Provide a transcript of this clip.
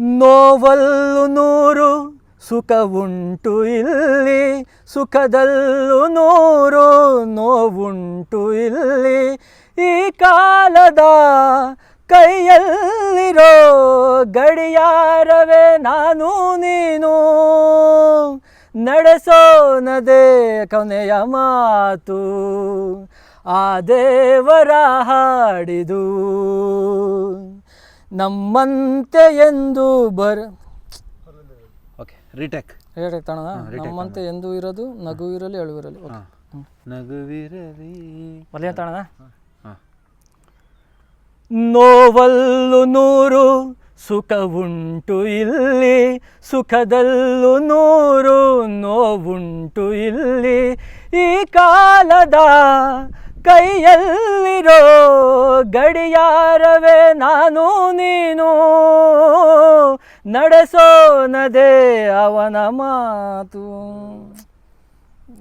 Novel ನೂರು ಸುಖ ಉಂಟು ಇಲ್ಲಿ. ಸುಖದಲ್ಲೂ ನೂರು, ನೋವುಂಟು ಇಲ್ಲಿ. ಈ ಕಾಲದ ಕೈಯಲ್ಲಿರೋ ಗಡಿಯಾರವೇ ನಾನು ನೀನು. ನಡೆಸೋನದೇ ಕೊನೆಯ ಮಾತು. ಆ ದೇವರ ಹಾಡಿದು. ನಮ್ಮಂತೆ ಎಂದು ಬರ ಓಕೆ ರಿಟೇಕ್ ರಿಟೇಕ್ ತಾಣ ನಮ್ಮಂತೆ ಎಂದು ಇರೋದು ನಗು ಇರಲಿ ಅಳು ಇರಲಿ ಓಕೆ ನಗುವಿರಲಿ. ಒಲೆಯ ತಾಣ ಹಾಂ ನೋವಲ್ಲು ನೂರು ಸುಖ ಉಂಟು ಇಲ್ಲಿ. ಸುಖದಲ್ಲೂ ನೂರು ನೋವುಂಟು ಇಲ್ಲಿ. ಈ ಕಾಲದ ಕೈಯಲ್ಲಿರೋ ಗಡಿಯಾರವೇ ನಾನು ನೀನು. ನಡೆಸೋನದೇ ಅವನ ಮಾತು.